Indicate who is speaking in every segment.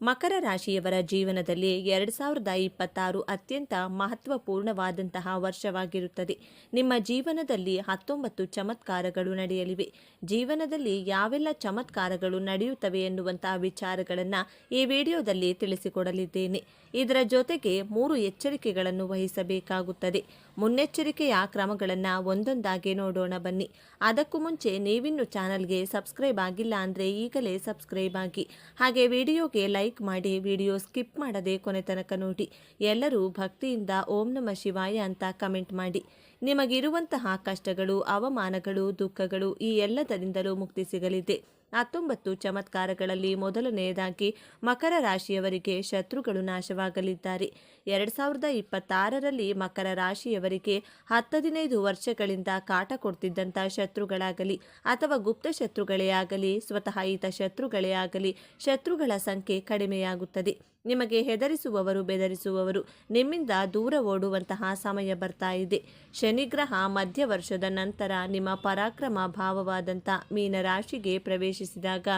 Speaker 1: ಮಕರ ರಾಶಿಯವರ ಜೀವನದಲ್ಲಿ ಎರಡು ಸಾವಿರದ ಇಪ್ಪತ್ತಾರು ಅತ್ಯಂತ ಮಹತ್ವಪೂರ್ಣವಾದಂತಹ ವರ್ಷವಾಗಿರುತ್ತದೆ. ನಿಮ್ಮ ಜೀವನದಲ್ಲಿ ಹತ್ತೊಂಬತ್ತು ಚಮತ್ಕಾರಗಳು ನಡೆಯಲಿವೆ. ಜೀವನದಲ್ಲಿ ಯಾವೆಲ್ಲ ಚಮತ್ಕಾರಗಳು ನಡೆಯುತ್ತವೆ ಎನ್ನುವಂತಹ ವಿಚಾರಗಳನ್ನು ಈ ವಿಡಿಯೋದಲ್ಲಿ ತಿಳಿಸಿಕೊಡಲಿದ್ದೇನೆ. ಇದರ ಜೊತೆಗೆ ಮೂರು ಎಚ್ಚರಿಕೆಗಳನ್ನು ವಹಿಸಬೇಕಾಗುತ್ತದೆ. ಮುನ್ನೆಚ್ಚರಿಕೆಯ ಕ್ರಮಗಳನ್ನು ಒಂದೊಂದಾಗಿ ನೋಡೋಣ ಬನ್ನಿ. ಅದಕ್ಕೂ ಮುಂಚೆ ನೀವಿನ್ನು ಚಾನಲ್ಗೆ ಸಬ್ಸ್ಕ್ರೈಬ್ ಆಗಿಲ್ಲ ಅಂದರೆ ಈಗಲೇ ಸಬ್ಸ್ಕ್ರೈಬ್ ಆಗಿ. ಹಾಗೆ ವಿಡಿಯೋಗೆ ಲೈಕ್ ಮಾಡಿ ವಿಡಿಯೋ ಸ್ಕಿಪ್ ಮಾಡದೆ ಕೊನೆ ತನಕ ನೋಡಿ. ಎಲ್ಲರೂ ಭಕ್ತಿಯಿಂದ ಓಂ ನಮ ಶಿವಾಯ ಅಂತ ಕಮೆಂಟ್ ಮಾಡಿ. ನಿಮಗಿರುವಂತಹ ಕಷ್ಟಗಳು, ಅವಮಾನಗಳು, ದುಃಖಗಳು ಈ ಎಲ್ಲದರಿಂದಲೂ ಮುಕ್ತಿ ಸಿಗಲಿದೆ. ಹತ್ತೊಂಬತ್ತು ಚಮತ್ಕಾರಗಳಲ್ಲಿ ಮೊದಲನೆಯದಾಗಿ ಮಕರ ರಾಶಿಯವರಿಗೆ ಶತ್ರುಗಳು ನಾಶವಾಗಲಿದ್ದಾರೆ. ಎರಡು ಸಾವಿರದ ಇಪ್ಪತ್ತಾರರಲ್ಲಿ ಮಕರ ರಾಶಿಯವರಿಗೆ ಹತ್ತದಿನೈದು ವರ್ಷಗಳಿಂದ ಕಾಟ ಕೊಡ್ತಿದ್ದಂಥ ಶತ್ರುಗಳಾಗಲಿ ಅಥವಾ ಗುಪ್ತ ಶತ್ರುಗಳೇ ಆಗಲಿ, ಸ್ವತಃ ಈತ ಶತ್ರುಗಳೇ ಆಗಲಿ ಶತ್ರುಗಳ ಸಂಖ್ಯೆ ಕಡಿಮೆಯಾಗುತ್ತದೆ. ನಿಮಗೆ ಹೆದರಿಸುವವರು ಬೆದರಿಸುವವರು. ನಿಮ್ಮಿಂದ ದೂರ ಓಡುವಂತಹ ಸಮಯ ಬರ್ತಾ ಇದೆ. ಶನಿಗ್ರಹ ಮಧ್ಯ ವರ್ಷದ ನಂತರ ನಿಮ್ಮ ಪರಾಕ್ರಮ ಭಾವವಾದಂಥ ಮೀನರಾಶಿಗೆ ಪ್ರವೇಶಿಸಿದಾಗ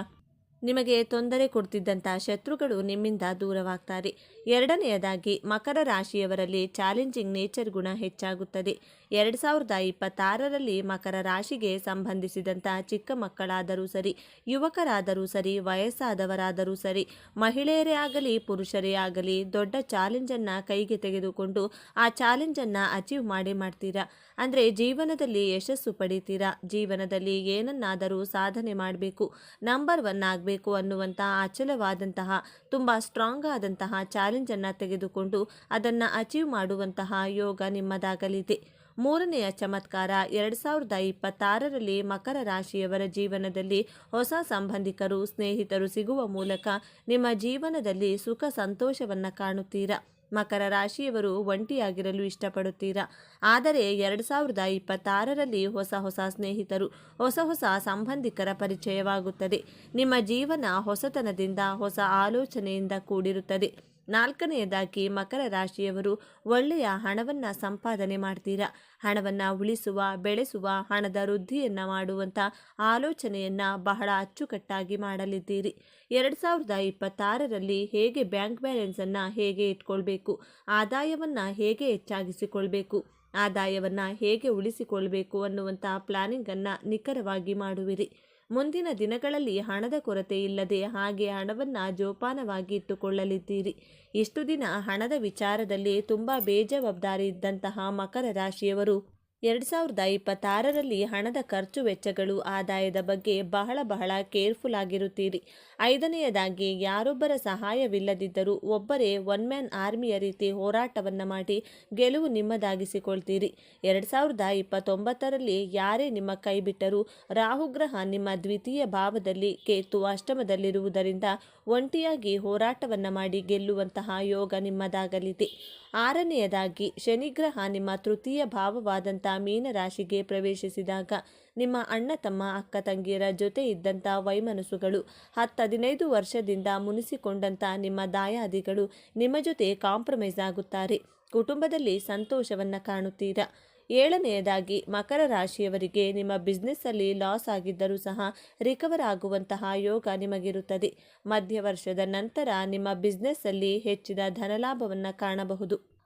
Speaker 1: ನಿಮಗೆ ತೊಂದರೆ ಕೊಡ್ತಿದ್ದಂಥ ಶತ್ರುಗಳು ನಿಮ್ಮಿಂದ ದೂರವಾಗ್ತಾರೆ. ಎರಡನೆಯದಾಗಿ, ಮಕರ ರಾಶಿಯವರಲ್ಲಿ ಚಾಲೆಂಜಿಂಗ್ ನೇಚರ್ ಗುಣ ಹೆಚ್ಚಾಗುತ್ತದೆ. ಎರಡು ಸಾವಿರದ ಇಪ್ಪತ್ತಾರರಲ್ಲಿ ಮಕರ ರಾಶಿಗೆ ಸಂಬಂಧಿಸಿದಂಥ ಚಿಕ್ಕ ಮಕ್ಕಳಾದರೂ ಸರಿ, ಯುವಕರಾದರೂ ಸರಿ, ವಯಸ್ಸಾದವರಾದರೂ ಸರಿ, ಮಹಿಳೆಯರೇ ಆಗಲಿ, ಪುರುಷರೇ ಆಗಲಿ, ದೊಡ್ಡ ಚಾಲೆಂಜನ್ನು ಕೈಗೆ ತೆಗೆದುಕೊಂಡು ಆ ಚಾಲೆಂಜನ್ನು ಅಚೀವ್ ಮಾಡಿ ಮಾಡ್ತೀರಾ? ಅಂದರೆ ಜೀವನದಲ್ಲಿ ಯಶಸ್ಸು ಪಡಿತೀರಾ? ಜೀವನದಲ್ಲಿ ಏನನ್ನಾದರೂ ಸಾಧನೆ ಮಾಡಬೇಕು ನಂಬರ್ ಒನ್ ಆಗಬೇಕು ಅನ್ನುವಂತಹ ಅಚಲವಾದಂತಹ, ತುಂಬ ಸ್ಟ್ರಾಂಗ್ ಆದಂತಹ ಚಾಲೆಂಜನ್ನು ತೆಗೆದುಕೊಂಡು ಅದನ್ನು ಅಚೀವ್ ಮಾಡುವಂತಹ ಯೋಗ ನಿಮ್ಮದಾಗಲಿದೆ. ಮೂರನೆಯ ಚಮತ್ಕಾರ, ಎರಡು ಸಾವಿರದ ಇಪ್ಪತ್ತಾರರಲ್ಲಿ ಮಕರ ರಾಶಿಯವರ ಜೀವನದಲ್ಲಿ ಹೊಸ ಸಂಬಂಧಿಕರು, ಸ್ನೇಹಿತರು ಸಿಗುವ ಮೂಲಕ ನಿಮ್ಮ ಜೀವನದಲ್ಲಿ ಸುಖ ಸಂತೋಷವನ್ನು ಕಾಣುತ್ತೀರಾ? ಮಕರ ರಾಶಿಯವರು ಒಂಟಿಯಾಗಿರಲು ಇಷ್ಟಪಡುತ್ತೀರಾ? ಆದರೆ ಎರಡು ಸಾವಿರದ ಇಪ್ಪತ್ತಾರರಲ್ಲಿ ಹೊಸ ಹೊಸ ಸ್ನೇಹಿತರು, ಹೊಸ ಹೊಸ ಸಂಬಂಧಿಕರ ಪರಿಚಯವಾಗುತ್ತದೆ. ನಿಮ್ಮ ಜೀವನ ಹೊಸತನದಿಂದ ಹೊಸ ಆಲೋಚನೆಯಿಂದ ಕೂಡಿರುತ್ತದೆ. ನಾಲ್ಕನೆಯದಾಗಿ ಮಕರ ರಾಶಿಯವರು ಒಳ್ಳೆಯ ಹಣವನ್ನು ಸಂಪಾದನೆ ಮಾಡ್ತೀರಾ? ಹಣವನ್ನು ಉಳಿಸುವ, ಬೆಳೆಸುವ, ಹಣದ ವೃದ್ಧಿಯನ್ನು ಮಾಡುವಂಥ ಆಲೋಚನೆಯನ್ನು ಬಹಳ ಅಚ್ಚುಕಟ್ಟಾಗಿ ಮಾಡಲಿದ್ದೀರಿ. ಎರಡು ಸಾವಿರದ ಇಪ್ಪತ್ತಾರರಲ್ಲಿ ಹೇಗೆ ಬ್ಯಾಂಕ್ ಬ್ಯಾಲೆನ್ಸನ್ನು ಹೇಗೆ ಇಟ್ಕೊಳ್ಬೇಕು? ಆದಾಯವನ್ನು ಹೇಗೆ ಹೆಚ್ಚಾಗಿಸಿಕೊಳ್ಬೇಕು? ಆದಾಯವನ್ನು ಹೇಗೆ ಉಳಿಸಿಕೊಳ್ಬೇಕು ಅನ್ನುವಂಥ ಪ್ಲಾನಿಂಗನ್ನು ನಿಖರವಾಗಿ ಮಾಡುವಿರಿ. ಮುಂದಿನ ದಿನಗಳಲ್ಲಿ ಹಣದ ಕೊರತೆ ಇಲ್ಲದೆ ಹಾಗೆ ಹಣವನ್ನು ಜೋಪಾನವಾಗಿ ಇಟ್ಟುಕೊಳ್ಳಲಿದ್ದೀರಿ. ಇಷ್ಟು ದಿನ ಹಣದ ವಿಚಾರದಲ್ಲಿ ತುಂಬ ಬೇಜವಾಬ್ದಾರಿ ಇದ್ದಂತಹ ಮಕರ ರಾಶಿಯವರು ಎರಡು ಸಾವಿರದ ಇಪ್ಪತ್ತಾರರಲ್ಲಿ ಹಣದ ಖರ್ಚು ವೆಚ್ಚಗಳು ಆದಾಯದ ಬಗ್ಗೆ ಬಹಳ ಬಹಳ ಕೇರ್ಫುಲ್ ಆಗಿರುತ್ತೀರಿ. ಐದನೆಯದಾಗಿ, ಯಾರೊಬ್ಬರ ಸಹಾಯವಿಲ್ಲದಿದ್ದರೂ ಒಬ್ಬರೇ ಒನ್ ಮ್ಯಾನ್ ಆರ್ಮಿಯ ರೀತಿ ಹೋರಾಟವನ್ನು ಮಾಡಿ ಗೆಲುವು ನಿಮ್ಮದಾಗಿಸಿಕೊಳ್ತೀರಿ. ಎರಡು ಸಾವಿರದ ಇಪ್ಪತ್ತೊಂಬತ್ತರಲ್ಲಿ ಯಾರೇ ನಿಮ್ಮ ಕೈ ಬಿಟ್ಟರೂ ರಾಹುಗ್ರಹ ನಿಮ್ಮ ದ್ವಿತೀಯ ಭಾವದಲ್ಲಿ ಕೇತು ಅಷ್ಟಮದಲ್ಲಿರುವುದರಿಂದ ಒಂಟಿಯಾಗಿ ಹೋರಾಟವನ್ನು ಮಾಡಿ ಗೆಲ್ಲುವಂತಹ ಯೋಗ ನಿಮ್ಮದಾಗಲಿದೆ. ಆರನೆಯದಾಗಿ, ಶನಿಗ್ರಹ ನಿಮ್ಮ ತೃತೀಯ ಭಾವವಾದಂಥ ಮೀನರಾಶಿಗೆ ಪ್ರವೇಶಿಸಿದಾಗ ನಿಮ್ಮ ಅಣ್ಣ, ತಮ್ಮ ಅಕ್ಕ, ತಂಗಿಯರ ಜೊತೆ ಇದ್ದಂಥ ವೈಮನಸ್ಸುಗಳು ಹತ್ತು ಹದಿನೈದು ವರ್ಷದಿಂದ ಮುನಿಸಿಕೊಂಡಂಥ ನಿಮ್ಮ ದಾಯಾದಿಗಳು ನಿಮ್ಮ ಜೊತೆ ಕಾಂಪ್ರಮೈಸ್ ಆಗುತ್ತಾರೆ. ಕುಟುಂಬದಲ್ಲಿ ಸಂತೋಷವನ್ನು ಕಾಣುತ್ತೀರಾ? ಏಳನೆಯದಾಗಿ, ಮಕರ ರಾಶಿಯವರಿಗೆ ನಿಮ್ಮ ಬಿಸ್ನೆಸ್ಸಲ್ಲಿ ಲಾಸ್ ಆಗಿದ್ದರೂ ಸಹ ರಿಕವರ್ ಆಗುವಂತಹ ಯೋಗ ನಿಮಗಿರುತ್ತದೆ. ಮಧ್ಯ ವರ್ಷದ ನಂತರ ನಿಮ್ಮ ಬಿಸ್ನೆಸ್ಸಲ್ಲಿ ಹೆಚ್ಚಿನ ಧನಲಾಭವನ್ನು ಕಾಣಬಹುದು.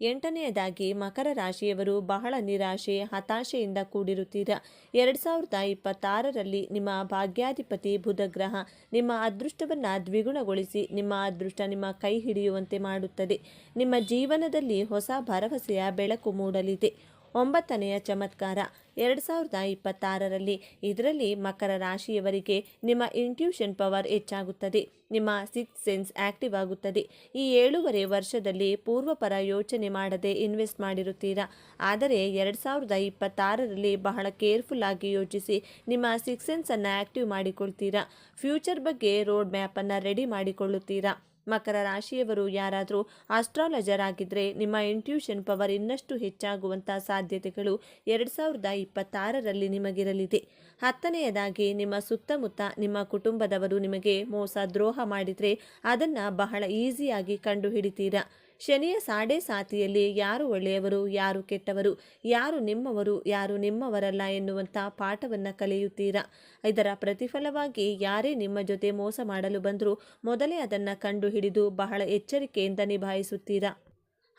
Speaker 1: ಎಂಟನೆಯದಾಗಿ, ಮಕರ ರಾಶಿಯವರು ಬಹಳ ನಿರಾಶೆ, ಹತಾಶೆಯಿಂದ ಕೂಡಿರುತ್ತೀರಾ. ಎರಡು ಸಾವಿರದ ಇಪ್ಪತ್ತಾರರಲ್ಲಿ ನಿಮ್ಮ ಭಾಗ್ಯಾಧಿಪತಿ ಬುಧಗ್ರಹ ನಿಮ್ಮ ಅದೃಷ್ಟವನ್ನು ದ್ವಿಗುಣಗೊಳಿಸಿ, ನಿಮ್ಮ ಅದೃಷ್ಟ ನಿಮ್ಮ ಕೈ ಹಿಡಿಯುವಂತೆ ಮಾಡುತ್ತದೆ. ನಿಮ್ಮ ಜೀವನದಲ್ಲಿ ಹೊಸ ಭರವಸೆಯ ಬೆಳಕು ಮೂಡಲಿದೆ. ಒಂಬತ್ತನೆಯ ಚಮತ್ಕಾರ. ಎರಡು ಸಾವಿರದ ಇಪ್ಪತ್ತಾರರಲ್ಲಿ ಇದರಲ್ಲಿ ಮಕರ ರಾಶಿಯವರಿಗೆ ನಿಮ್ಮ ಇಂಟ್ಯೂಷನ್ ಪವರ್ ಹೆಚ್ಚಾಗುತ್ತದೆ. ನಿಮ್ಮ ಸಿಕ್ಸ್ ಸೆನ್ಸ್ ಆಕ್ಟಿವ್ ಆಗುತ್ತದೆ. ಈ ಏಳೂವರೆ ವರ್ಷದಲ್ಲಿ ಪೂರ್ವಪರ ಯೋಚನೆ ಮಾಡದೆ ಇನ್ವೆಸ್ಟ್ ಮಾಡಿರುತ್ತೀರಾ? ಆದರೆ ಎರಡು ಸಾವಿರದ ಇಪ್ಪತ್ತಾರರಲ್ಲಿ ಬಹಳ ಕೇರ್ಫುಲ್ ಆಗಿ ಯೋಚಿಸಿ ನಿಮ್ಮ ಸಿಕ್ಸ್ ಸೆನ್ಸನ್ನು ಆಕ್ಟಿವ್ ಮಾಡಿಕೊಳ್ತೀರಾ? ಫ್ಯೂಚರ್ ಬಗ್ಗೆ ರೋಡ್ ಮ್ಯಾಪನ್ನು ರೆಡಿ ಮಾಡಿಕೊಳ್ಳುತ್ತೀರಾ? ಮಕರ ರಾಶಿಯವರು ಯಾರಾದರೂ ಆಸ್ಟ್ರಾಲಜರ್ ಆಗಿದ್ದರೆ ನಿಮ್ಮ ಇಂಟ್ಯೂಷನ್ ಪವರ್ ಇನ್ನಷ್ಟು ಹೆಚ್ಚಾಗುವಂಥ ಸಾಧ್ಯತೆಗಳು ಎರಡು ಸಾವಿರದ ಇಪ್ಪತ್ತಾರರಲ್ಲಿ ನಿಮಗಿರಲಿದೆ. ಹತ್ತನೆಯದಾಗಿ, ನಿಮ್ಮ ಸುತ್ತಮುತ್ತ ನಿಮ್ಮ ಕುಟುಂಬದವರು ನಿಮಗೆ ಮೋಸ, ದ್ರೋಹ ಮಾಡಿದರೆ ಅದನ್ನು ಬಹಳ ಈಸಿಯಾಗಿ ಕಂಡುಹಿಡಿತೀರಾ? ಶನಿಯ ಸಾಡೆ ಸಾತಿಯಲ್ಲಿ ಯಾರು ಒಳ್ಳೆಯವರು, ಯಾರು ಕೆಟ್ಟವರು, ಯಾರು ನಿಮ್ಮವರು, ಯಾರು ನಿಮ್ಮವರಲ್ಲ ಎನ್ನುವಂಥ ಪಾಠವನ್ನು ಕಲಿಯುತ್ತೀರಾ? ಇದರ ಪ್ರತಿಫಲವಾಗಿ ಯಾರೇ ನಿಮ್ಮ ಜೊತೆ ಮೋಸ ಮಾಡಲು ಬಂದರೂ ಮೊದಲೇ ಅದನ್ನು ಕಂಡು ಹಿಡಿದು ಬಹಳ ಎಚ್ಚರಿಕೆಯಿಂದ ನಿಭಾಯಿಸುತ್ತೀರಾ?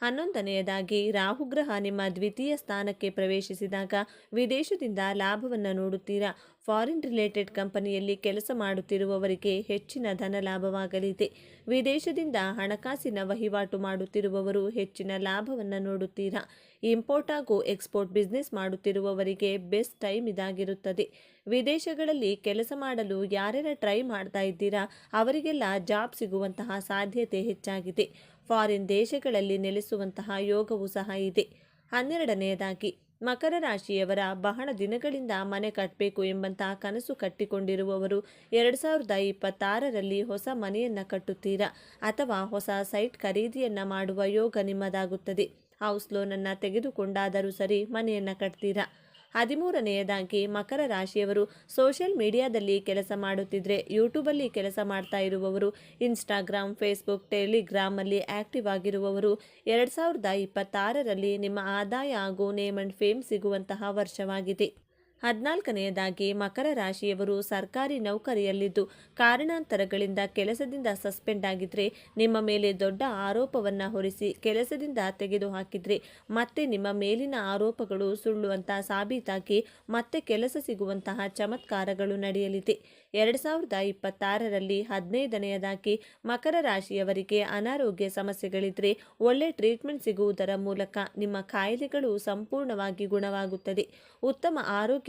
Speaker 1: ಹನ್ನೊಂದನೆಯದಾಗಿ ರಾಹುಗ್ರಹ ನಿಮ್ಮ ದ್ವಿತೀಯ ಸ್ಥಾನಕ್ಕೆ ಪ್ರವೇಶಿಸಿದಾಗ ವಿದೇಶದಿಂದ ಲಾಭವನ್ನು ನೋಡುತ್ತೀರಾ? ಫಾರಿನ್ ರಿಲೇಟೆಡ್ ಕಂಪನಿಯಲ್ಲಿ ಕೆಲಸ ಮಾಡುತ್ತಿರುವವರಿಗೆ ಹೆಚ್ಚಿನ ಧನ ಲಾಭವಾಗಲಿದೆ. ವಿದೇಶದಿಂದ ಹಣಕಾಸಿನ ವಹಿವಾಟು ಮಾಡುತ್ತಿರುವವರು ಹೆಚ್ಚಿನ ಲಾಭವನ್ನು ನೋಡುತ್ತೀರಾ? ಇಂಪೋರ್ಟ್ ಹಾಗೂ ಎಕ್ಸ್ಪೋರ್ಟ್ ಬಿಸ್ನೆಸ್ ಮಾಡುತ್ತಿರುವವರಿಗೆ ಬೆಸ್ಟ್ ಟೈಮ್ ಇದಾಗಿರುತ್ತದೆ. ವಿದೇಶಗಳಲ್ಲಿ ಕೆಲಸ ಮಾಡಲು ಯಾರ್ಯಾರ ಟ್ರೈ ಮಾಡ್ತಾ ಇದ್ದೀರಾ? ಅವರಿಗೆಲ್ಲ ಜಾಬ್ ಸಿಗುವಂತಹ ಸಾಧ್ಯತೆ ಹೆಚ್ಚಾಗಿದೆ. ಫಾರಿನ್ ದೇಶಗಳಲ್ಲಿ ನೆಲೆಸುವಂತಹ ಯೋಗವೂ ಸಹ ಇದೆ. ಹನ್ನೆರಡನೆಯದಾಗಿ, ಮಕರ ರಾಶಿಯವರ ಬಹಳ ದಿನಗಳಿಂದ ಮನೆ ಕಟ್ಟಬೇಕು ಎಂಬಂತಹ ಕನಸು ಕಟ್ಟಿಕೊಂಡಿರುವವರು ಎರಡು ಸಾವಿರದ ಇಪ್ಪತ್ತಾರರಲ್ಲಿ ಹೊಸ ಮನೆಯನ್ನು ಕಟ್ಟುತ್ತೀರಾ ಅಥವಾ ಹೊಸ ಸೈಟ್ ಖರೀದಿಯನ್ನು ಮಾಡುವ ಯೋಗ ನಿಮ್ಮದಾಗುತ್ತದೆ. ಹೌಸ್ ಲೋನನ್ನು ತೆಗೆದುಕೊಂಡಾದರೂ ಸರಿ ಮನೆಯನ್ನು ಕಟ್ತೀರಾ? ಹದಿಮೂರನೆಯದಾಗಿ ಮಕರ ರಾಶಿಯವರು ಸೋಷಿಯಲ್ ಮೀಡಿಯಾದಲ್ಲಿ ಕೆಲಸ ಮಾಡುತ್ತಿದ್ದರೆ ಯೂಟ್ಯೂಬಲ್ಲಿ ಕೆಲಸ ಮಾಡ್ತಾ ಇರುವವರು, ಇನ್ಸ್ಟಾಗ್ರಾಮ್, ಫೇಸ್ಬುಕ್, ಟೆಲಿಗ್ರಾಮಲ್ಲಿ ಆಕ್ಟಿವ್ ಆಗಿರುವವರು, ಎರಡು ಸಾವಿರದ ಇಪ್ಪತ್ತಾರರಲ್ಲಿ ನಿಮ್ಮ ಆದಾಯ ಹಾಗೂ ನೇಮ್ ಅಂಡ್ ಫೇಮ್ ಸಿಗುವಂತಹ ವರ್ಷವಾಗಿದೆ. ಹದಿನಾಲ್ಕನೆಯದಾಗಿ ಮಕರ ರಾಶಿಯವರು ಸರ್ಕಾರಿ ನೌಕರಿಯಲ್ಲಿದ್ದು ಕಾರಣಾಂತರಗಳಿಂದ ಕೆಲಸದಿಂದ ಸಸ್ಪೆಂಡ್ ಆಗಿದ್ರೆ ನಿಮ್ಮ ಮೇಲೆ ದೊಡ್ಡ ಆರೋಪವನ್ನು ಹೊರಿಸಿ ಕೆಲಸದಿಂದ ತೆಗೆದುಹಾಕಿದ್ರೆ ಮತ್ತೆ ನಿಮ್ಮ ಮೇಲಿನ ಆರೋಪಗಳು ಸುಳ್ಳು ಅಂತ ಸಾಬೀತಾಗಿ ಮತ್ತೆ ಕೆಲಸ ಸಿಗುವಂತಹ ಚಮತ್ಕಾರಗಳು ನಡೆಯಲಿದೆ. ಎರಡು ಸಾವಿರದ ಇಪ್ಪತ್ತಾರರಲ್ಲಿ ಹದಿನೈದನೆಯದಾಗಿ ಮಕರ ರಾಶಿಯವರಿಗೆ ಅನಾರೋಗ್ಯ ಸಮಸ್ಯೆಗಳಿದ್ರೆ ಒಳ್ಳೆ ಟ್ರೀಟ್ಮೆಂಟ್ ಸಿಗುವುದರ ಮೂಲಕ ನಿಮ್ಮ ಕಾಯಿಲೆಗಳು ಸಂಪೂರ್ಣವಾಗಿ ಗುಣವಾಗುತ್ತದೆ. ಉತ್ತಮ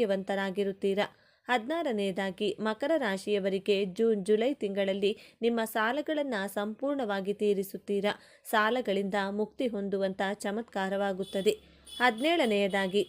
Speaker 1: ಆರೋಗ್ಯವಂತರಾಗಿರುತ್ತೀರಾ ಹದಿನಾರನೆಯದಾಗಿ ಮಕರ ರಾಶಿಯವರಿಗೆ ಜೂನ್, ಜುಲೈ ತಿಂಗಳಲ್ಲಿ ನಿಮ್ಮ ಸಾಲಗಳನ್ನು ಸಂಪೂರ್ಣವಾಗಿ ತೀರಿಸುತ್ತೀರಾ? ಸಾಲಗಳಿಂದ ಮುಕ್ತಿ ಹೊಂದುವಂಥ ಚಮತ್ಕಾರವಾಗುತ್ತದೆ. ಹದಿನೇಳನೆಯದಾಗಿ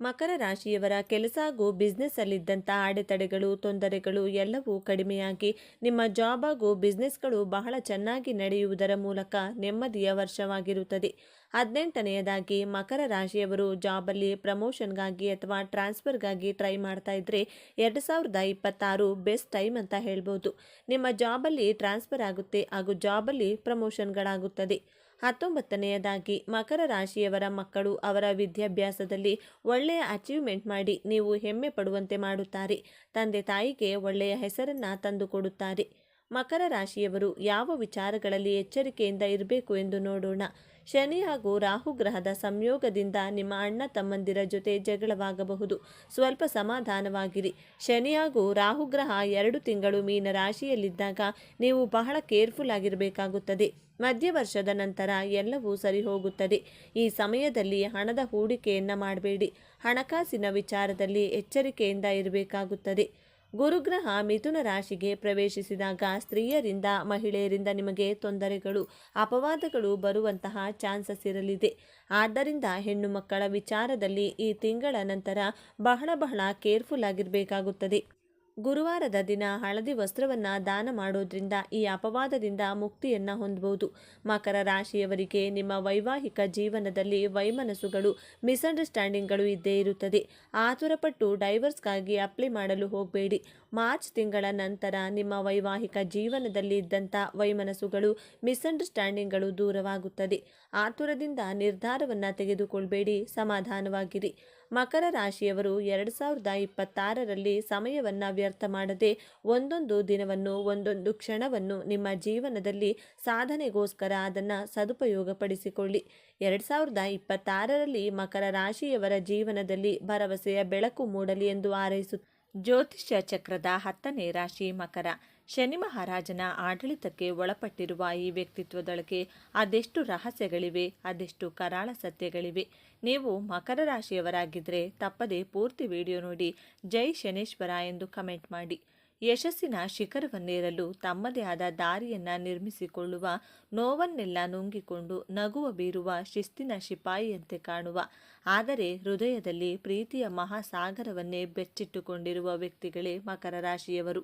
Speaker 1: ಮಕರ ರಾಶಿಯವರ ಕೆಲಸ ಹಾಗೂ ಬಿಸ್ನೆಸ್ಸಲ್ಲಿದ್ದಂಥ ಅಡೆತಡೆಗಳು, ತೊಂದರೆಗಳು ಎಲ್ಲವೂ ಕಡಿಮೆಯಾಗಿ ನಿಮ್ಮ ಜಾಬ್ ಹಾಗೂ ಬಿಸ್ನೆಸ್ಗಳು ಬಹಳ ಚೆನ್ನಾಗಿ ನಡೆಯುವುದರ ಮೂಲಕ ನೆಮ್ಮದಿಯ ವರ್ಷವಾಗಿರುತ್ತದೆ. ಹದಿನೆಂಟನೆಯದಾಗಿ ಮಕರ ರಾಶಿಯವರು ಜಾಬಲ್ಲಿ ಪ್ರಮೋಷನ್ಗಾಗಿ ಅಥವಾ ಟ್ರಾನ್ಸ್ಫರ್ಗಾಗಿ ಟ್ರೈ ಮಾಡ್ತಾ ಇದ್ರೆ ಎರಡು ಸಾವಿರದ ಇಪ್ಪತ್ತಾರು ಬೆಸ್ಟ್ ಟೈಮ್ ಅಂತ ಹೇಳ್ಬೋದು. ನಿಮ್ಮ ಜಾಬಲ್ಲಿ ಟ್ರಾನ್ಸ್ಫರ್ ಆಗುತ್ತೆ ಹಾಗೂ ಜಾಬಲ್ಲಿ ಪ್ರಮೋಷನ್ಗಳಾಗುತ್ತದೆ ಹತ್ತೊಂಬತ್ತನೆಯದಾಗಿ ಮಕರ ರಾಶಿಯವರ ಮಕ್ಕಳು ಅವರ ವಿದ್ಯಾಭ್ಯಾಸದಲ್ಲಿ ಒಳ್ಳೆಯ ಅಚೀವ್ಮೆಂಟ್ ಮಾಡಿ ನೀವು ಹೆಮ್ಮೆ ಪಡುವಂತೆ ಮಾಡುತ್ತಾರೆ. ತಂದೆ ತಾಯಿಗೆ ಒಳ್ಳೆಯ ಹೆಸರನ್ನು ತಂದುಕೊಡುತ್ತಾರೆ ಮಕರ ರಾಶಿಯವರು ಯಾವ ವಿಚಾರಗಳಲ್ಲಿ ಎಚ್ಚರಿಕೆಯಿಂದ ಇರಬೇಕು ಎಂದು ನೋಡೋಣ. ಶನಿ ಹಾಗೂ ರಾಹು ಗ್ರಹದ ಸಂಯೋಗದಿಂದ ನಿಮ್ಮ ಅಣ್ಣ ತಮ್ಮಂದಿರ ಜೊತೆ ಜಗಳವಾಗಬಹುದು. ಸ್ವಲ್ಪ ಸಮಾಧಾನವಾಗಿರಿ. ಶನಿ ಹಾಗೂ ರಾಹುಗ್ರಹ ಎರಡು ತಿಂಗಳು ಮೀನ ರಾಶಿಯಲ್ಲಿದ್ದಾಗ ನೀವು ಬಹಳ ಕೇರ್ಫುಲ್ ಆಗಿರಬೇಕಾಗುತ್ತದೆ. ಮಧ್ಯ ವರ್ಷದ ನಂತರ ಎಲ್ಲವೂ ಸರಿ ಹೋಗುತ್ತದೆ. ಈ ಸಮಯದಲ್ಲಿ ಹಣದ ಹೂಡಿಕೆಯನ್ನು ಮಾಡಬೇಡಿ. ಹಣಕಾಸಿನ ವಿಚಾರದಲ್ಲಿ ಎಚ್ಚರಿಕೆಯಿಂದ ಇರಬೇಕಾಗುತ್ತದೆ. ಗುರುಗ್ರಹ ಮಿಥುನ ರಾಶಿಗೆ ಪ್ರವೇಶಿಸಿದಾಗ ಸ್ತ್ರೀಯರಿಂದ ಮಹಿಳೆಯರಿಂದ ನಿಮಗೆ ತೊಂದರೆಗಳು, ಅಪವಾದಗಳು ಬರುವಂತಹ ಚಾನ್ಸಸ್ ಇರಲಿದೆ. ಆದ್ದರಿಂದ ಹೆಣ್ಣು ಮಕ್ಕಳ ವಿಚಾರದಲ್ಲಿ ಈ ತಿಂಗಳ ನಂತರ ಬಹಳ ಬಹಳ ಕೇರ್ಫುಲ್ ಆಗಿರಬೇಕಾಗುತ್ತದೆ. ಗುರುವಾರದ ದಿನ ಹಳದಿ ವಸ್ತ್ರವನ್ನು ದಾನ ಮಾಡೋದ್ರಿಂದ ಈ ಅಪವಾದದಿಂದ ಮುಕ್ತಿಯನ್ನು ಹೊಂದಬಹುದು ಮಕರ ರಾಶಿಯವರಿಗೆ ನಿಮ್ಮ ವೈವಾಹಿಕ ಜೀವನದಲ್ಲಿ ವೈಮನಸ್ಸುಗಳು, ಮಿಸ್ಅಂಡರ್ಸ್ಟ್ಯಾಂಡಿಂಗ್ಗಳು ಇದ್ದೇ ಇರುತ್ತದೆ. ಆತುರಪಟ್ಟು ಡೈವರ್ಸ್ಗಾಗಿ ಅಪ್ಲೈ ಮಾಡಲು ಹೋಗಬೇಡಿ. ಮಾರ್ಚ್ ತಿಂಗಳ ನಂತರ ನಿಮ್ಮ ವೈವಾಹಿಕ ಜೀವನದಲ್ಲಿ ಇದ್ದಂಥ ವೈಮನಸ್ಸುಗಳು, ಮಿಸ್ಅಂಡರ್ಸ್ಟ್ಯಾಂಡಿಂಗ್ಗಳು ದೂರವಾಗುತ್ತದೆ. ಆತುರದಿಂದ ನಿರ್ಧಾರವನ್ನು ತೆಗೆದುಕೊಳ್ಬೇಡಿ, ಸಮಾಧಾನವಾಗಿರಿ. ಮಕರ ರಾಶಿಯವರು ಎರಡು ಸಾವಿರದ ಇಪ್ಪತ್ತಾರರಲ್ಲಿ ಸಮಯವನ್ನು ವ್ಯರ್ಥ ಮಾಡದೆ ಒಂದೊಂದು ದಿನವನ್ನು, ಒಂದೊಂದು ಕ್ಷಣವನ್ನು ನಿಮ್ಮ ಜೀವನದಲ್ಲಿ ಸಾಧನೆಗೋಸ್ಕರ ಅದನ್ನು ಸದುಪಯೋಗಪಡಿಸಿಕೊಳ್ಳಿ. ಎರಡು ಸಾವಿರದ ಇಪ್ಪತ್ತಾರರಲ್ಲಿ ಮಕರ ರಾಶಿಯವರ ಜೀವನದಲ್ಲಿ ಭರವಸೆಯ ಬೆಳಕು ಮೂಡಲಿ ಎಂದು ಹಾರೈಸು ಜ್ಯೋತಿಷ್ಯ ಚಕ್ರದ ಹತ್ತನೇ ರಾಶಿ ಮಕರ. ಶನಿ ಮಹಾರಾಜನ ಆಡಳಿತಕ್ಕೆ ಒಳಪಟ್ಟಿರುವ ಈ ವ್ಯಕ್ತಿತ್ವದೊಳಗೆ ಅದೆಷ್ಟು ರಹಸ್ಯಗಳಿವೆ, ಅದೆಷ್ಟು ಕರಾಳ ಸತ್ಯಗಳಿವೆ. ನೀವು ಮಕರ ರಾಶಿಯವರಾಗಿದ್ದರೆ ತಪ್ಪದೆ ಪೂರ್ತಿ ವಿಡಿಯೋ ನೋಡಿ, ಜೈ ಶನೇಶ್ವರ ಎಂದು ಕಮೆಂಟ್ ಮಾಡಿ. ಯಶಸ್ಸಿನ ಶಿಖರವನ್ನೇರಲು ತಮ್ಮದೇ ಆದ ದಾರಿಯನ್ನು ನಿರ್ಮಿಸಿಕೊಳ್ಳುವ ನೋವನ್ನೆಲ್ಲ ನುಂಗಿಕೊಂಡು ನಗುವ ಬೀರುವ ಶಿಸ್ತಿನ ಶಿಪಾಯಿಯಂತೆ ಕಾಣುವ ಆದರೆ ಹೃದಯದಲ್ಲಿ ಪ್ರೀತಿಯ ಮಹಾಸಾಗರವನ್ನೇ ಬೆಚ್ಚಿಟ್ಟುಕೊಂಡಿರುವ ವ್ಯಕ್ತಿಗಳೇ ಮಕರ ರಾಶಿಯವರು.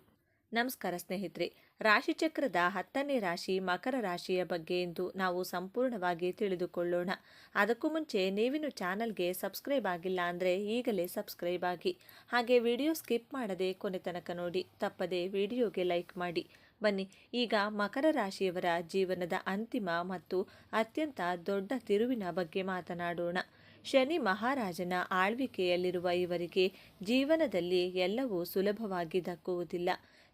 Speaker 1: ನಮಸ್ಕಾರ ಸ್ನೇಹಿತರೆ, ರಾಶಿಚಕ್ರದ ಹತ್ತನೇ ರಾಶಿ ಮಕರ ರಾಶಿಯ ಬಗ್ಗೆ ಇಂದು ನಾವು ಸಂಪೂರ್ಣವಾಗಿ ತಿಳಿದುಕೊಳ್ಳೋಣ. ಅದಕ್ಕೂ ಮುಂಚೆ ನೀವಿನ್ನು ಚಾನಲ್ಗೆ ಸಬ್ಸ್ಕ್ರೈಬ್ ಆಗಿಲ್ಲ ಅಂದರೆ ಈಗಲೇ ಸಬ್ಸ್ಕ್ರೈಬ್ ಆಗಿ. ಹಾಗೆ ವಿಡಿಯೋ ಸ್ಕಿಪ್ ಮಾಡದೆ ಕೊನೆ ತನಕ ನೋಡಿ, ತಪ್ಪದೆ ವಿಡಿಯೋಗೆ ಲೈಕ್ ಮಾಡಿ. ಬನ್ನಿ, ಈಗ ಮಕರ ರಾಶಿಯವರ ಜೀವನದ ಅಂತಿಮ ಮತ್ತು ಅತ್ಯಂತ ದೊಡ್ಡ ತಿರುವಿನ ಬಗ್ಗೆ ಮಾತನಾಡೋಣ. ಶನಿ ಮಹಾರಾಜನ ಆಳ್ವಿಕೆಯಲ್ಲಿರುವ ಇವರಿಗೆ ಜೀವನದಲ್ಲಿ ಎಲ್ಲವೂ ಸುಲಭವಾಗಿ ದಕ್ಕುವುದಿಲ್ಲ.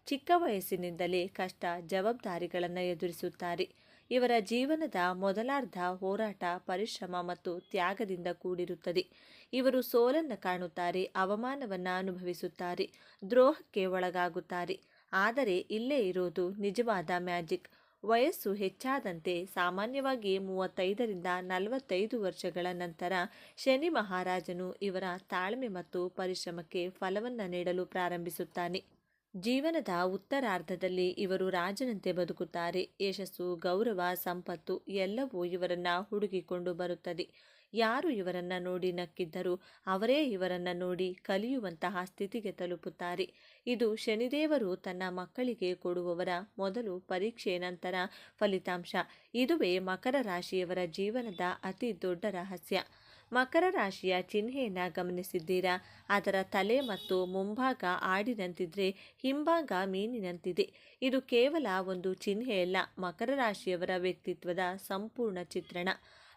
Speaker 1: ಚಿಕ್ಕ ವಯಸ್ಸಿನಿಂದಲೇ ಕಷ್ಟ, ಜವಾಬ್ದಾರಿಗಳನ್ನು ಎದುರಿಸುತ್ತಾರೆ. ಇವರ ಜೀವನದ ಮೊದಲಾರ್ಧ ಹೋರಾಟ, ಪರಿಶ್ರಮ ಮತ್ತು ತ್ಯಾಗದಿಂದ ಕೂಡಿರುತ್ತದೆ. ಇವರು ಸೋಲನ್ನು ಕಾಣುತ್ತಾರೆ, ಅವಮಾನವನ್ನು ಅನುಭವಿಸುತ್ತಾರೆ, ದ್ರೋಹಕ್ಕೆ ಒಳಗಾಗುತ್ತಾರೆ. ಆದರೆ ಇಲ್ಲೇ ಇರೋದು ನಿಜವಾದ ಮ್ಯಾಜಿಕ್. ವಯಸ್ಸು ಹೆಚ್ಚಾದಂತೆ ಸಾಮಾನ್ಯವಾಗಿ ಮೂವತ್ತೈದರಿಂದ ನಲವತ್ತೈದು ವರ್ಷಗಳ ನಂತರ ಶನಿ ಮಹಾರಾಜನು ಇವರ ತಾಳ್ಮೆ ಮತ್ತು ಪರಿಶ್ರಮಕ್ಕೆ ಫಲವನ್ನು ನೀಡಲು ಪ್ರಾರಂಭಿಸುತ್ತಾನೆ. ಜೀವನದ ಉತ್ತರಾರ್ಧದಲ್ಲಿ ಇವರು ರಾಜನಂತೆ ಬದುಕುತ್ತಾರೆ. ಯಶಸ್ಸು, ಗೌರವ, ಸಂಪತ್ತು ಎಲ್ಲವೂ ಇವರನ್ನು ಹುಡುಕಿಕೊಂಡು ಬರುತ್ತದೆ. ಯಾರು ಇವರನ್ನು ನೋಡಿ ನಕ್ಕಿದ್ದರೂ ಅವರೇ ಇವರನ್ನು ನೋಡಿ ಕಲಿಯುವಂತಹ ಸ್ಥಿತಿಗೆ ತಲುಪುತ್ತಾರೆ. ಇದು ಶನಿದೇವರು ತನ್ನ ಮಕ್ಕಳಿಗೆ ಕೊಡುವವರ ಮೊದಲು ಪರೀಕ್ಷೆ ನಂತರ ಫಲಿತಾಂಶ. ಇದುವೇ ಮಕರ ರಾಶಿಯವರ ಜೀವನದ ಅತಿ ದೊಡ್ಡ ರಹಸ್ಯ. ಮಕರ ರಾಶಿಯ ಚಿಹ್ನೆಯನ್ನು ಗಮನಿಸಿದ್ದೀರಾ? ಅದರ ತಲೆ ಮತ್ತು ಮುಂಭಾಗ ಆಡಿನಂತಿದ್ರೆ ಹಿಂಭಾಗ ಮೀನಿನಂತಿದೆ. ಇದು ಕೇವಲ ಒಂದು ಚಿಹ್ನೆಯಲ್ಲ ಮಕರ ರಾಶಿಯವರ ವ್ಯಕ್ತಿತ್ವದ ಸಂಪೂರ್ಣ ಚಿತ್ರಣ.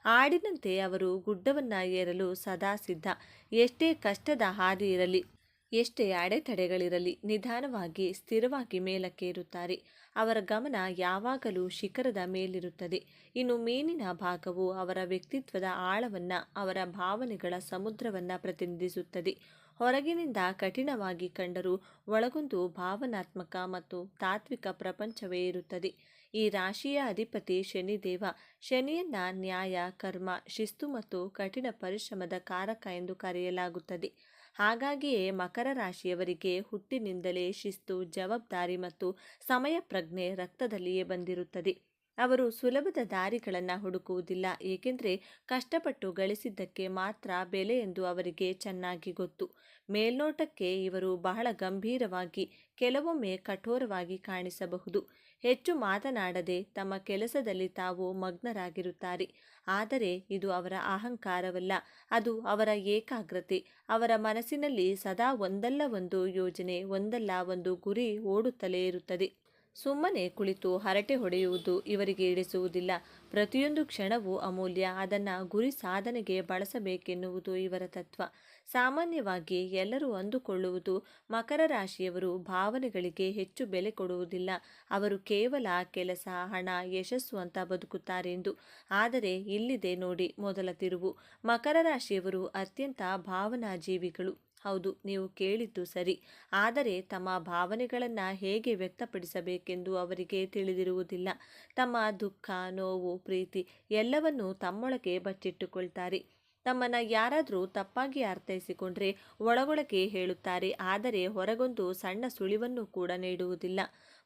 Speaker 1: ಆಡಿನಂತೆ ಅವರು ಗುಡ್ಡವನ್ನು ಏರಲು ಸದಾ ಸಿದ್ಧ. ಎಷ್ಟೇ ಕಷ್ಟದ ಹಾದಿ ಇರಲಿ ಎಷ್ಟೇ ಅಡೆತಡೆಗಳಿರಲಿ ನಿಧಾನವಾಗಿ ಸ್ಥಿರವಾಗಿ ಮೇಲಕ್ಕೇರುತ್ತಾರೆ. ಅವರ ಗಮನ ಯಾವಾಗಲೂ ಶಿಖರದ ಮೇಲಿರುತ್ತದೆ. ಇನ್ನು ಮೀನಿನ ಭಾಗವು ಅವರ ವ್ಯಕ್ತಿತ್ವದ ಆಳವನ್ನು, ಅವರ ಭಾವನೆಗಳ ಸಮುದ್ರವನ್ನು ಪ್ರತಿನಿಧಿಸುತ್ತದೆ. ಹೊರಗಿನಿಂದ ಕಠಿಣವಾಗಿ ಕಂಡರೂ ಒಳಗೊಂದು ಭಾವನಾತ್ಮಕ ಮತ್ತು ತಾತ್ವಿಕ ಪ್ರಪಂಚವೇ ಇರುತ್ತದೆ. ಈ ರಾಶಿಯ ಅಧಿಪತಿ ಶನಿದೇವ ಶನಿಯನ್ನ ನ್ಯಾಯ, ಕರ್ಮ, ಶಿಸ್ತು ಮತ್ತು ಕಠಿಣ ಪರಿಶ್ರಮದ ಕಾರಕ ಎಂದು ಕರೆಯಲಾಗುತ್ತದೆ. ಹಾಗಾಗಿಯೇ ಮಕರ ರಾಶಿಯವರಿಗೆ ಹುಟ್ಟಿನಿಂದಲೇ ಶಿಸ್ತು, ಜವಾಬ್ದಾರಿ ಮತ್ತು ಸಮಯ ಪ್ರಜ್ಞೆ ರಕ್ತದಲ್ಲಿಯೇ ಬಂದಿರುತ್ತದೆ. ಅವರು ಸುಲಭದ ದಾರಿಗಳನ್ನು ಹುಡುಕುವುದಿಲ್ಲ, ಏಕೆಂದರೆ ಕಷ್ಟಪಟ್ಟು ಗಳಿಸಿದ್ದಕ್ಕೆ ಮಾತ್ರ ಬೆಲೆ ಎಂದು ಅವರಿಗೆ ಚೆನ್ನಾಗಿ ಗೊತ್ತು. ಮೇಲ್ನೋಟಕ್ಕೆ ಇವರು ಬಹಳ ಗಂಭೀರವಾಗಿ, ಕೆಲವೊಮ್ಮೆ ಕಠೋರವಾಗಿ ಕಾಣಿಸಬಹುದು. ಹೆಚ್ಚು ಮಾತನಾಡದೆ ತಮ್ಮ ಕೆಲಸದಲ್ಲಿ ತಾವು ಮಗ್ನರಾಗಿರುತ್ತಾರೆ. ಆದರೆ ಇದು ಅವರ ಅಹಂಕಾರವಲ್ಲ, ಅದು ಅವರ ಏಕಾಗ್ರತೆ. ಅವರ ಮನಸ್ಸಿನಲ್ಲಿ ಸದಾ ಒಂದಲ್ಲ ಒಂದು ಯೋಜನೆ, ಒಂದಲ್ಲ ಒಂದು ಗುರಿ ಓಡುತ್ತಲೇ ಇರುತ್ತದೆ. ಸುಮ್ಮನೆ ಕುಳಿತು ಹರಟೆ ಹೊಡೆಯುವುದು ಇವರಿಗೆ ಇಡಿಸುವುದಿಲ್ಲ ಪ್ರತಿಯೊಂದು ಕ್ಷಣವೂ ಅಮೂಲ್ಯ. ಅದನ್ನು ಗುರಿ ಸಾಧನೆಗೆ ಬಳಸಬೇಕೆನ್ನುವುದು ಇವರ ತತ್ವ. ಸಾಮಾನ್ಯವಾಗಿ ಎಲ್ಲರೂ ಅಂದುಕೊಳ್ಳುವುದು ಮಕರ ರಾಶಿಯವರು ಭಾವನೆಗಳಿಗೆ ಹೆಚ್ಚು ಬೆಲೆ ಕೊಡುವುದಿಲ್ಲ. ಅವರು ಕೇವಲ ಕೆಲಸ, ಹಣ, ಯಶಸ್ಸು ಅಂತ ಬದುಕುತ್ತಾರೆಂದು. ಆದರೆ ಇಲ್ಲಿದೆ ನೋಡಿ ಮೊದಲ ತಿರುವು. ಮಕರ ರಾಶಿಯವರು ಅತ್ಯಂತ ಭಾವನಾ ಜೀವಿಗಳು ಹೌದು, ನೀವು ಕೇಳಿದ್ದು ಸರಿ. ಆದರೆ ತಮ್ಮ ಭಾವನೆಗಳನ್ನು ಹೇಗೆ ವ್ಯಕ್ತಪಡಿಸಬೇಕೆಂದು ಅವರಿಗೆ ತಿಳಿದಿರುವುದಿಲ್ಲ. ತಮ್ಮ ದುಃಖ, ನೋವು, ಪ್ರೀತಿ ಎಲ್ಲವನ್ನೂ ತಮ್ಮೊಳಗೆ ಬಚ್ಚಿಟ್ಟುಕೊಳ್ತಾರೆ. ತಮ್ಮನ್ನು ಯಾರಾದರೂ ತಪ್ಪಾಗಿ ಅರ್ಥೈಸಿಕೊಂಡ್ರೆ ಒಳಗೊಳಗೆ ಹೇಳುತ್ತಾರೆ, ಆದರೆ ಹೊರಗೊಂದು ಸಣ್ಣ ಸುಳಿವನ್ನು ಕೂಡ ನೀಡುವುದಿಲ್ಲ.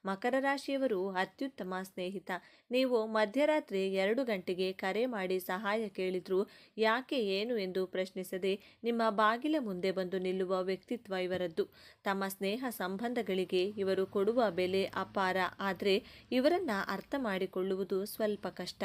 Speaker 1: ಮಕರ ರಾಶಿಯವರು ಅತ್ಯುತ್ತಮ ಸ್ನೇಹಿತ. ನೀವು ಮಧ್ಯರಾತ್ರಿ ಎರಡು ಗಂಟೆಗೆ ಕರೆ ಮಾಡಿ ಸಹಾಯ ಕೇಳಿದ್ರು ಯಾಕೆ ಏನು ಎಂದು ಪ್ರಶ್ನಿಸದೆ ನಿಮ್ಮ ಬಾಗಿಲ ಮುಂದೆ ಬಂದು ನಿಲ್ಲುವ ವ್ಯಕ್ತಿತ್ವ ಇವರದ್ದು. ತಮ್ಮ ಸ್ನೇಹ ಸಂಬಂಧಗಳಿಗೆ ಇವರು ಕೊಡುವ ಬೆಲೆ ಅಪಾರ, ಆದರೆ ಇವರನ್ನು ಅರ್ಥ ಮಾಡಿಕೊಳ್ಳುವುದು ಸ್ವಲ್ಪ ಕಷ್ಟ.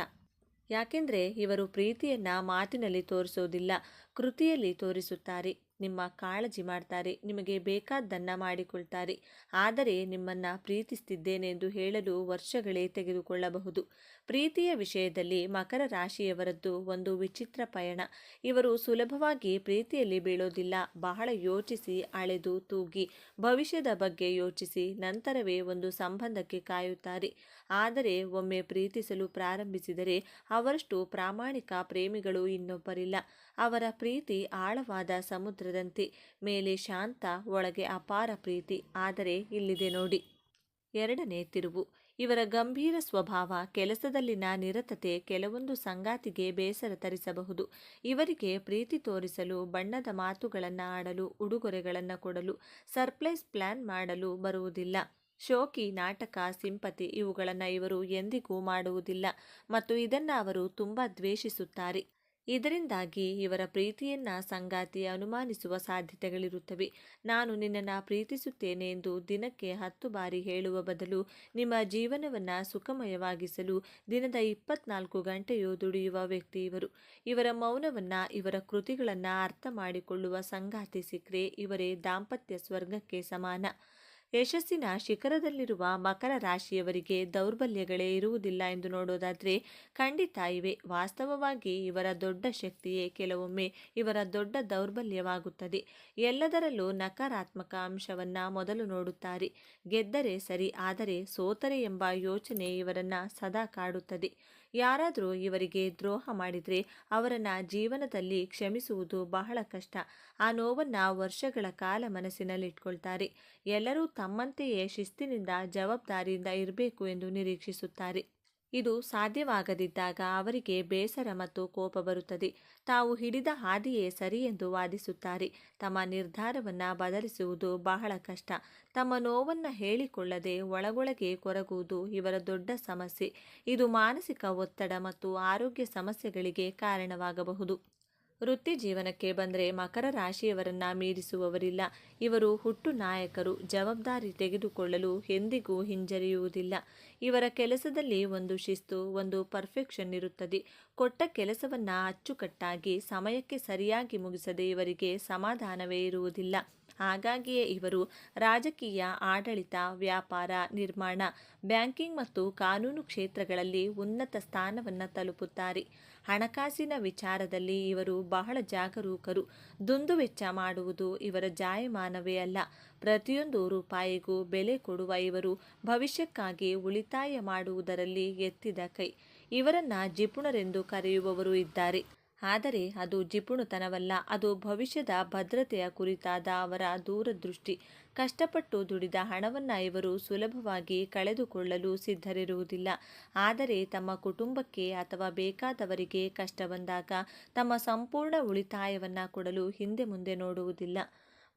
Speaker 1: ಯಾಕೆಂದರೆ ಇವರು ಪ್ರೀತಿಯನ್ನು ಮಾತಿನಲ್ಲಿ ತೋರಿಸೋದಿಲ್ಲ ಕೃತಿಯಲ್ಲಿ ತೋರಿಸುತ್ತಾರೆ. ನಿಮ್ಮ ಕಾಳಜಿ ಮಾಡ್ತಾರೆ, ನಿಮಗೆ ಬೇಕಾದ್ದನ್ನು ಮಾಡಿಕೊಳ್ತಾರೆ. ಆದರೆ ನಿಮ್ಮನ್ನು ಪ್ರೀತಿಸ್ತಿದ್ದೇನೆ ಎಂದು ಹೇಳಲು ವರ್ಷಗಳೇ ತೆಗೆದುಕೊಳ್ಳಬಹುದು. ಪ್ರೀತಿಯ ವಿಷಯದಲ್ಲಿ ಮಕರ ರಾಶಿಯವರದ್ದು ಒಂದು ವಿಚಿತ್ರ ಪಯಣ. ಇವರು ಸುಲಭವಾಗಿ ಪ್ರೀತಿಯಲ್ಲಿ ಬೀಳೋದಿಲ್ಲ. ಬಹಳ ಯೋಚಿಸಿ ಅಳೆದು ತೂಗಿ, ಭವಿಷ್ಯದ ಬಗ್ಗೆ ಯೋಚಿಸಿ ನಂತರವೇ ಒಂದು ಸಂಬಂಧಕ್ಕೆ ಕಾಯುತ್ತಾರೆ. ಆದರೆ ಒಮ್ಮೆ ಪ್ರೀತಿಸಲು ಪ್ರಾರಂಭಿಸಿದರೆ ಅವರಷ್ಟು ಪ್ರಾಮಾಣಿಕ ಪ್ರೇಮಿಗಳು ಇನ್ನೊಬ್ಬರಿಲ್ಲ. ಅವರ ಪ್ರೀತಿ ಆಳವಾದ ಸಮುದ್ರದಂತೆ, ಮೇಲೆ ಶಾಂತ, ಒಳಗೆ ಅಪಾರ ಪ್ರೀತಿ, ಆದರೆ ಇಲ್ಲಿದೆ ನೋಡಿ. ಎರಡನೇ ತಿರುವು, ಇವರ ಗಂಭೀರ ಸ್ವಭಾವ ಕೆಲಸದಲ್ಲಿನ ನಿರತತೆ ಕೆಲವೊಂದು ಸಂಗಾತಿಗೆ ಬೇಸರ ತರಿಸಬಹುದು. ಇವರಿಗೆ ಪ್ರೀತಿ ತೋರಿಸಲು, ಬಣ್ಣದ ಮಾತುಗಳನ್ನು ಆಡಲು, ಉಡುಗೊರೆಗಳನ್ನು ಕೊಡಲು ಸರ್ಪ್ರೈಸ್ ಪ್ಲಾನ್ ಮಾಡಲು ಬರುವುದಿಲ್ಲ. ಶೋಕಿ, ನಾಟಕ, ಸಿಂಪತಿ ಇವುಗಳನ್ನು ಇವರು ಎಂದಿಗೂ ಮಾಡುವುದಿಲ್ಲ, ಮತ್ತು ಇದನ್ನು ಅವರು ತುಂಬ ದ್ವೇಷಿಸುತ್ತಾರೆ. ಇದರಿಂದಾಗಿ ಇವರ ಪ್ರೀತಿಯನ್ನ ಸಂಗಾತಿ ಅನುಮಾನಿಸುವ ಸಾಧ್ಯತೆಗಳಿರುತ್ತವೆ. ನಾನು ನಿನ್ನನ್ನು ಪ್ರೀತಿಸುತ್ತೇನೆ ಎಂದು ದಿನಕ್ಕೆ ಹತ್ತು ಬಾರಿ ಹೇಳುವ ಬದಲು ನಿಮ್ಮ ಜೀವನವನ್ನು ಸುಖಮಯವಾಗಿಸಲು ದಿನದ ಇಪ್ಪತ್ನಾಲ್ಕು ಗಂಟೆಯೂ ದುಡಿಯುವ ವ್ಯಕ್ತಿ ಇವರು. ಇವರ ಮೌನವನ್ನು ಇವರ ಕೃತಿಗಳನ್ನು ಅರ್ಥ ಮಾಡಿಕೊಳ್ಳುವ ಸಂಗಾತಿ ಸಿಕ್ಕರೆ ಇವರೇ ದಾಂಪತ್ಯ ಸ್ವರ್ಗಕ್ಕೆ ಸಮಾನ. ಯಶಸ್ಸಿನ ಶಿಖರದಲ್ಲಿರುವ ಮಕರ ರಾಶಿಯವರಿಗೆ ದೌರ್ಬಲ್ಯಗಳೇ ಇರುವುದಿಲ್ಲ ಎಂದು ನೋಡೋದಾದರೆ ಖಂಡಿತ ಇವೆ. ವಾಸ್ತವವಾಗಿ ಇವರ ದೊಡ್ಡ ಶಕ್ತಿಯೇ ಕೆಲವೊಮ್ಮೆ ಇವರ ದೊಡ್ಡ ದೌರ್ಬಲ್ಯವಾಗುತ್ತದೆ. ಎಲ್ಲದರಲ್ಲೂ ನಕಾರಾತ್ಮಕ ಅಂಶವನ್ನು ಮೊದಲು ನೋಡುತ್ತಾರೆ. ಗೆದ್ದರೆ ಸರಿ, ಆದರೆ ಸೋತರೆ ಎಂಬ ಯೋಚನೆ ಇವರನ್ನು ಸದಾ ಕಾಡುತ್ತದೆ. ಯಾರಾದರೂ ಇವರಿಗೆ ದ್ರೋಹ ಮಾಡಿದರೆ ಅವರನ್ನ ಜೀವನದಲ್ಲಿ ಕ್ಷಮಿಸುವುದು ಬಹಳ ಕಷ್ಟ. ಆ ನೋವನ್ನ ವರ್ಷಗಳ ಕಾಲ ಮನಸ್ಸಿನಲ್ಲಿಟ್ಕೊಳ್ತಾರೆ. ಎಲ್ಲರೂ ತಮ್ಮಂತೆಯೇ ಶಿಸ್ತಿನಿಂದ ಜವಾಬ್ದಾರಿಯಿಂದ ಇರಬೇಕು ಎಂದು ನಿರೀಕ್ಷಿಸುತ್ತಾರೆ. ಇದು ಸಾಧ್ಯವಾಗದಿದ್ದಾಗ ಅವರಿಗೆ ಬೇಸರ ಮತ್ತು ಕೋಪ ಬರುತ್ತದೆ. ತಾವು ಹಿಡಿದ ಹಾದಿಯೇ ಸರಿ ಎಂದು ವಾದಿಸುತ್ತಾರೆ. ತಮ್ಮ ನಿರ್ಧಾರವನ್ನು ಬದಲಿಸುವುದು ಬಹಳ ಕಷ್ಟ. ತಮ್ಮ ನೋವನ್ನು ಹೇಳಿಕೊಳ್ಳದೆ ಒಳಗೊಳಗೆ ಕೊರಗುವುದು ಇವರ ದೊಡ್ಡ ಸಮಸ್ಯೆ. ಇದು ಮಾನಸಿಕ ಒತ್ತಡ ಮತ್ತು ಆರೋಗ್ಯ ಸಮಸ್ಯೆಗಳಿಗೆ ಕಾರಣವಾಗಬಹುದು. ವೃತ್ತಿ ಜೀವನಕ್ಕೆ ಬಂದರೆ ಮಕರ ರಾಶಿಯವರನ್ನ ಮೀರಿಸುವವರಿಲ್ಲ. ಇವರು ಹುಟ್ಟು ನಾಯಕರು, ಜವಾಬ್ದಾರಿ ತೆಗೆದುಕೊಳ್ಳಲು ಎಂದಿಗೂ ಹಿಂಜರಿಯುವುದಿಲ್ಲ. ಇವರ ಕೆಲಸದಲ್ಲಿ ಒಂದು ಶಿಸ್ತು, ಒಂದು ಪರ್ಫೆಕ್ಷನ್ ಇರುತ್ತದೆ. ಕೊಟ್ಟ ಕೆಲಸವನ್ನು ಅಚ್ಚುಕಟ್ಟಾಗಿ ಸಮಯಕ್ಕೆ ಸರಿಯಾಗಿ ಮುಗಿಸದೆ ಇವರಿಗೆ ಸಮಾಧಾನವೇ ಇರುವುದಿಲ್ಲ. ಹಾಗಾಗಿಯೇ ಇವರು ರಾಜಕೀಯ, ಆಡಳಿತ, ವ್ಯಾಪಾರ, ನಿರ್ಮಾಣ, ಬ್ಯಾಂಕಿಂಗ್ ಮತ್ತು ಕಾನೂನು ಕ್ಷೇತ್ರಗಳಲ್ಲಿ ಉನ್ನತ ಸ್ಥಾನವನ್ನು ತಲುಪುತ್ತಾರೆ. ಹಣಕಾಸಿನ ವಿಚಾರದಲ್ಲಿ ಇವರು ಬಹಳ ಜಾಗರೂಕರು. ದುಂದು ವೆಚ್ಚ ಮಾಡುವುದು ಇವರ ಜಾಯಮಾನವೇ ಅಲ್ಲ. ಪ್ರತಿಯೊಂದು ರೂಪಾಯಿಗೂ ಬೆಲೆ ಕೊಡುವ ಇವರು ಭವಿಷ್ಯಕ್ಕಾಗಿ ಉಳಿತಾಯ ಮಾಡುವುದರಲ್ಲಿ ಎತ್ತಿದ ಕೈ. ಇವರನ್ನ ಜಿಪುಣರೆಂದು ಕರೆಯುವವರು ಇದ್ದಾರೆ. ಆದರೆ ಅದು ಜಿಪುಣತನವಲ್ಲ, ಅದು ಭವಿಷ್ಯದ ಭದ್ರತೆಯ ಕುರಿತಾದ ಅವರ ದೂರದೃಷ್ಟಿ. ಕಷ್ಟಪಟ್ಟು ದುಡಿದ ಹಣವನ್ನು ಇವರು ಸುಲಭವಾಗಿ ಕಳೆದುಕೊಳ್ಳಲು ಸಿದ್ಧರಿರುವುದಿಲ್ಲ. ಆದರೆ ತಮ್ಮ ಕುಟುಂಬಕ್ಕೆ ಅಥವಾ ಬೇಕಾದವರಿಗೆ ಕಷ್ಟ ಬಂದಾಗ ತಮ್ಮ ಸಂಪೂರ್ಣ ಉಳಿತಾಯವನ್ನು ಕೊಡಲು ಹಿಂದೆ ಮುಂದೆ ನೋಡುವುದಿಲ್ಲ.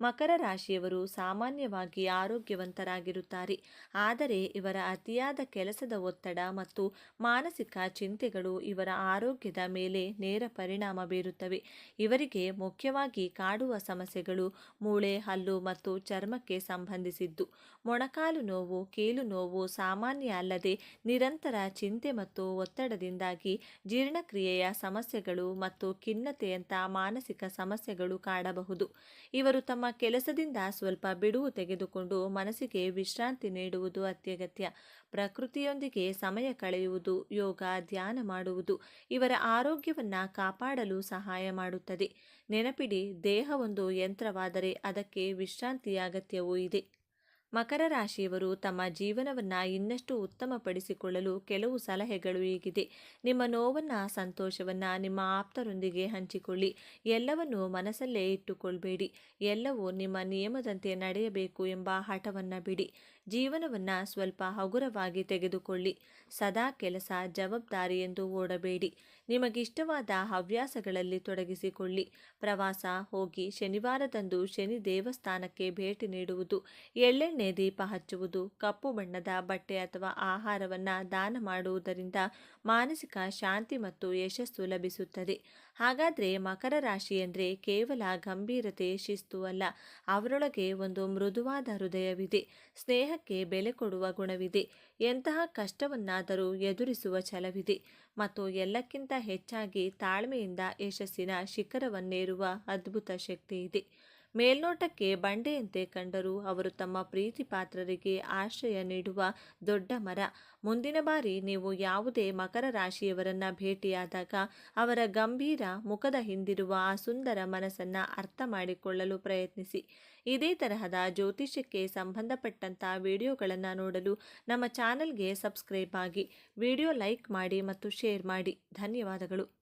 Speaker 1: ಮಕರ ರಾಶಿಯವರು ಸಾಮಾನ್ಯವಾಗಿ ಆರೋಗ್ಯವಂತರಾಗಿರುತ್ತಾರೆ. ಆದರೆ ಇವರ ಅತಿಯಾದ ಕೆಲಸದ ಒತ್ತಡ ಮತ್ತು ಮಾನಸಿಕ ಚಿಂತೆಗಳು ಇವರ ಆರೋಗ್ಯದ ಮೇಲೆ ನೇರ ಪರಿಣಾಮ ಬೀರುತ್ತವೆ. ಇವರಿಗೆ ಮುಖ್ಯವಾಗಿ ಕಾಡುವ ಸಮಸ್ಯೆಗಳು, ಮೂಳೆ, ಹಲ್ಲು ಮತ್ತು ಚರ್ಮಕ್ಕೆ ಸಂಬಂಧಿಸಿದ್ದು. ಮೊಣಕಾಲು ನೋವು, ಕೀಲು ನೋವು ಸಾಮಾನ್ಯ ಅಲ್ಲದೆ ನಿರಂತರ ಚಿಂತೆ ಮತ್ತು ಒತ್ತಡದಿಂದಾಗಿ ಜೀರ್ಣಕ್ರಿಯೆಯ ಸಮಸ್ಯೆಗಳು ಮತ್ತು ಖಿನ್ನತೆಯಂಥ ಮಾನಸಿಕ ಸಮಸ್ಯೆಗಳು ಕಾಡಬಹುದು. ಇವರು ತಮ್ಮ ಕೆಲಸದಿಂದ ಸ್ವಲ್ಪ ಬಿಡುವು ತೆಗೆದುಕೊಂಡು ಮನಸ್ಸಿಗೆ ವಿಶ್ರಾಂತಿ ನೀಡುವುದು ಅತ್ಯಗತ್ಯ. ಪ್ರಕೃತಿಯೊಂದಿಗೆ ಸಮಯ ಕಳೆಯುವುದು, ಯೋಗ, ಧ್ಯಾನ ಮಾಡುವುದು ಇವರ ಆರೋಗ್ಯವನ್ನು ಕಾಪಾಡಲು ಸಹಾಯ ಮಾಡುತ್ತದೆ. ನೆನಪಿಡಿ, ದೇಹ ಒಂದು ಯಂತ್ರವಾದರೆ ಅದಕ್ಕೆ ವಿಶ್ರಾಂತಿಯ ಅಗತ್ಯವೂ ಇದೆ. ಮಕರ ರಾಶಿಯವರು ತಮ್ಮ ಜೀವನವನ್ನು ಇನ್ನಷ್ಟು ಉತ್ತಮಪಡಿಸಿಕೊಳ್ಳಲು ಕೆಲವು ಸಲಹೆಗಳು ಹೀಗಿದೆ ನಿಮ್ಮ ನೋವನ್ನು, ಸಂತೋಷವನ್ನು, ನಿಮ್ಮ ಆಪ್ತರೊಂದಿಗೆ ಹಂಚಿಕೊಳ್ಳಿ. ಎಲ್ಲವನ್ನು ಮನಸ್ಸಲ್ಲೇ ಇಟ್ಟುಕೊಳ್ಬೇಡಿ. ಎಲ್ಲವೂ ನಿಮ್ಮ ನಿಯಮದಂತೆ ನಡೆಯಬೇಕು ಎಂಬ ಹಠವನ್ನು ಬಿಡಿ. ಜೀವನವನ್ನು ಸ್ವಲ್ಪ ಹಗುರವಾಗಿ ತೆಗೆದುಕೊಳ್ಳಿ. ಸದಾ ಕೆಲಸ ಜವಾಬ್ದಾರಿ ಎಂದು ಓಡಬೇಡಿ. ನಿಮಗಿಷ್ಟವಾದ ಹವ್ಯಾಸಗಳಲ್ಲಿ ತೊಡಗಿಸಿಕೊಳ್ಳಿ. ಪ್ರವಾಸ ಹೋಗಿ ಶನಿವಾರದಂದು ಶನಿ ದೇವಸ್ಥಾನಕ್ಕೆ ಭೇಟಿ ನೀಡುವುದು, ಎಳ್ಳೆಣ್ಣೆ ದೀಪ ಹಚ್ಚುವುದು, ಕಪ್ಪು ಬಣ್ಣದ ಬಟ್ಟೆ ಅಥವಾ ಆಹಾರವನ್ನು ದಾನ ಮಾಡುವುದರಿಂದ ಮಾನಸಿಕ ಶಾಂತಿ ಮತ್ತು ಯಶಸ್ಸು ಲಭಿಸುತ್ತದೆ. ಹಾಗಾದರೆ ಮಕರ ರಾಶಿ ಅಂದರೆ ಕೇವಲ ಗಂಭೀರತೆ, ಶಿಸ್ತು ಅಲ್ಲ. ಅವರೊಳಗೆ ಒಂದು ಮೃದುವಾದ ಹೃದಯವಿದೆ. ಸ್ನೇಹಕ್ಕೆ ಬೆಲೆ ಕೊಡುವ ಗುಣವಿದೆ. ಎಂತಹ ಕಷ್ಟವನ್ನಾದರೂ ಎದುರಿಸುವ ಛಲವಿದೆ. ಮತ್ತು ಎಲ್ಲಕ್ಕಿಂತ ಹೆಚ್ಚಾಗಿ ತಾಳ್ಮೆಯಿಂದ ಯಶಸ್ಸಿನ ಶಿಖರವನ್ನೇರುವ ಅದ್ಭುತ ಶಕ್ತಿ ಇದೆ ಮೇಲ್ನೋಟಕ್ಕೆ ಬಂಡೆಯಂತೆ ಕಂಡರೂ ಅವರು ತಮ್ಮ ಪ್ರೀತಿ ಪಾತ್ರರಿಗೆ ಆಶ್ರಯ ನೀಡುವ ದೊಡ್ಡ ಮರ. ಮುಂದಿನ ಬಾರಿ ನೀವು ಯಾವುದೇ ಮಕರ ರಾಶಿಯವರನ್ನ ಭೇಟಿಯಾದಾಗ ಅವರ ಗಂಭೀರ ಮುಖದ ಹಿಂದಿರುವ ಆ ಸುಂದರ ಮನಸ್ಸನ್ನು ಅರ್ಥ ಮಾಡಿಕೊಳ್ಳಲು ಪ್ರಯತ್ನಿಸಿ. ಇದೇ ತರಹದ ಜ್ಯೋತಿಷ್ಯಕ್ಕೆ ಸಂಬಂಧಪಟ್ಟಂಥ ವಿಡಿಯೋಗಳನ್ನು ನೋಡಲು ನಮ್ಮ ಚಾನಲ್ಗೆ ಸಬ್ಸ್ಕ್ರೈಬ್ ಆಗಿ. ವಿಡಿಯೋ ಲೈಕ್ ಮಾಡಿ ಮತ್ತು ಶೇರ್ ಮಾಡಿ. ಧನ್ಯವಾದಗಳು.